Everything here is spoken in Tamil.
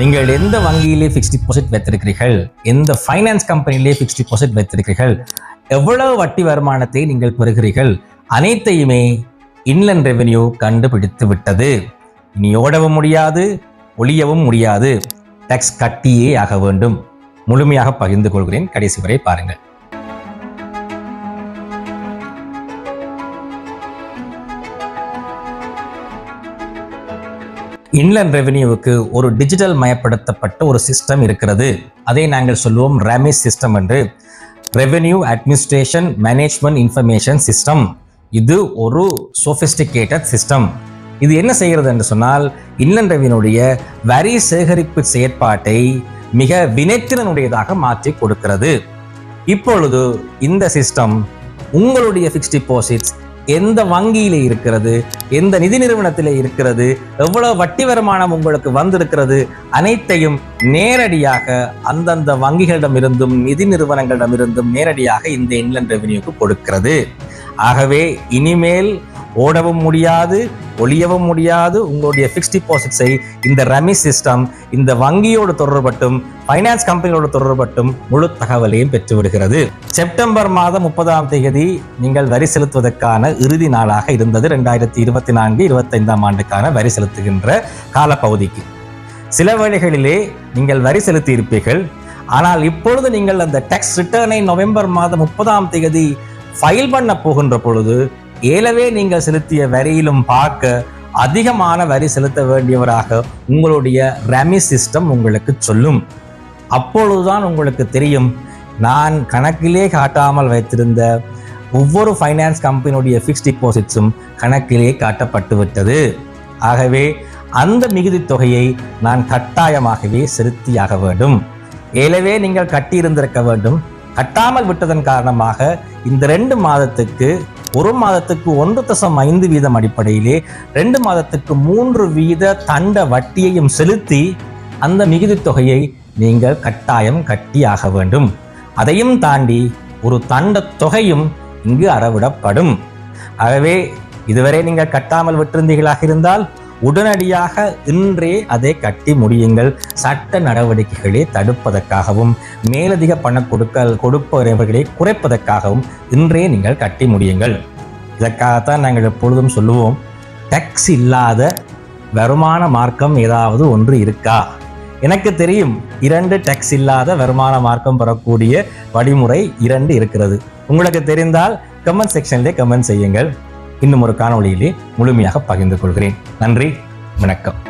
நீங்கள் எந்த வங்கியிலே ஃபிக்ஸ்ட் டிபாசிட் வைத்திருக்கிறீர்கள்? எந்த ஃபைனான்ஸ் கம்பெனியிலே ஃபிக்ஸ்ட் டிபாசிட் வைத்திருக்கிறீர்கள்? எவ்வளவு வட்டி வருமானத்தை நீங்கள் பெறுகிறீர்கள்? அனைத்தையுமே இன்லன் ரெவென்யூ கண்டுபிடித்து விட்டது. இனி ஓடவும் முடியாது ஒழியவும் முடியாது. டேக்ஸ் கட்டியே ஆக வேண்டும். முழுமையாக பகிர்ந்து கொள்கிறேன். கடைசி வரை பாருங்கள். இன்லண்ட் ரெவென்யூவுக்கு ஒரு டிஜிட்டல் மயப்படுத்தப்பட்ட ஒரு சிஸ்டம் இருக்கிறது. அதை நாங்கள் சொல்லுவோம் ரேமிஸ் சிஸ்டம் என்று. Revenue administration management information system இது ஒரு சோஃபிஸ்டிகேட்டட் சிஸ்டம் இது என்ன செய்கிறது என்று சொன்னால் இன்லண்ட் ரெவென்யூடைய வரி சேகரிப்பு செயற்பாட்டை மிக வினைத்திறனுடையதாக மாற்றி கொடுக்கிறது. இப்பொழுது இந்த சிஸ்டம் உங்களுடைய ஃபிக்ஸ்ட் டிபாசிட்ஸ் எந்த வங்கியில இருக்கிறது எந்த நிதி நிறுவனத்திலே இருக்கிறது எவ்வளவு வட்டி வருமானம் உங்களுக்கு வந்திருக்கிறது அனைத்தையும் நேரடியாக அந்தந்த வங்கிகளிடமிருந்தும் நிதி நிறுவனங்களிடமிருந்தும் நேரடியாக இந்த இன்லண்ட் ரெவென்யூக்கு கொடுக்கிறது. ஆகவே இனிமேல் ஓடவும் முடியாது ஒளியவும் முடியாது உங்களுடைய ஃபிக்ஸ்ட் டிபாசிட்ஸை இந்த ரமி சிஸ்டம் இந்த வங்கியோடு தொடர்பட்டும் ஃபைனான்ஸ் கம்பெனியோடு தொடர்பட்டும் முழு தகவலையும் பெற்று விடுகிறது செப்டம்பர் மாதம் முப்பதாம் தேதி நீங்கள் வரி செலுத்துவதற்கான இறுதி நாளாக இருந்தது ரெண்டாயிரத்தி இருபத்தி நான்கு இருபத்தைந்தாம் ஆண்டுக்கான வரி செலுத்துகின்ற காலப்பகுதிக்கு. சில வேளைகளிலே நீங்கள் வரி செலுத்தி இருப்பீர்கள் ஆனால் இப்பொழுது நீங்கள் அந்த டேக்ஸ் ரிட்டர்னை நவம்பர் மாதம் முப்பதாம் தேதி ஃபைல் பண்ண போகின்ற பொழுது ஏலவே நீங்கள் செலுத்திய வரியிலும் பார்க்க அதிகமான வரி செலுத்த வேண்டியவராக உங்களுடைய ரமி சிஸ்டம் உங்களுக்கு சொல்லும். அப்பொழுதுதான் உங்களுக்கு தெரியும். நான் கணக்கிலே காட்டாமல் வைத்திருந்த ஒவ்வொரு ஃபைனான்ஸ் கம்பெனியுடைய ஃபிக்ஸ்ட் டிபாசிட்ஸும் கணக்கிலே காட்டப்பட்டு விட்டது. ஆகவே அந்த மிகுதி தொகையை நான் கட்டாயமாகவே செலுத்தியாக வேண்டும். ஏலவே நீங்கள் கட்டியிருந்திருக்க வேண்டும். கட்டாமல் விட்டதன் காரணமாக இந்த ரெண்டு மாதத்துக்கு ஒரு மாதத்துக்கு ஒன்று தசம் ஐந்து வீதம் அடிப்படையிலே ரெண்டு மாதத்துக்கு மூன்று வீத தண்ட வட்டியையும் செலுத்தி அந்த மிகுதி தொகையை நீங்கள் கட்டாயம் கட்டியாக வேண்டும். அதையும் தாண்டி ஒரு தண்ட தொகையும் இங்கு அறவிடப்படும். ஆகவே இதுவரை நீங்கள் கட்டாமல் விட்டிருந்தீர்களாக இருந்தால் உடனடியாக இன்றே அதை கட்டி முடியுங்கள். சட்ட நடவடிக்கைகளை தடுப்பதற்காகவும் மேலதிக பண கொடுக்கல் கொடுப்பவர்களை குறைப்பதற்காகவும் இன்றே நீங்கள் கட்டி முடியுங்கள். இதற்காகத்தான் நாங்கள் எப்பொழுதும் சொல்லுவோம் டக்ஸ் இல்லாத வருமான மார்க்கம் ஏதாவது ஒன்று இருக்கா? எனக்கு தெரியும் இரண்டு டெக்ஸ் இல்லாத வருமான மார்க்கம் பெறக்கூடிய வழிமுறை இரண்டு இருக்கிறது. உங்களுக்கு தெரிந்தால் கமெண்ட் செக்ஷன்லேயே கமெண்ட் செய்யுங்கள். இன்னும் ஒரு காணொளியிலே முழுமையாக பகிர்ந்து கொள்கிறேன். நன்றி வணக்கம்.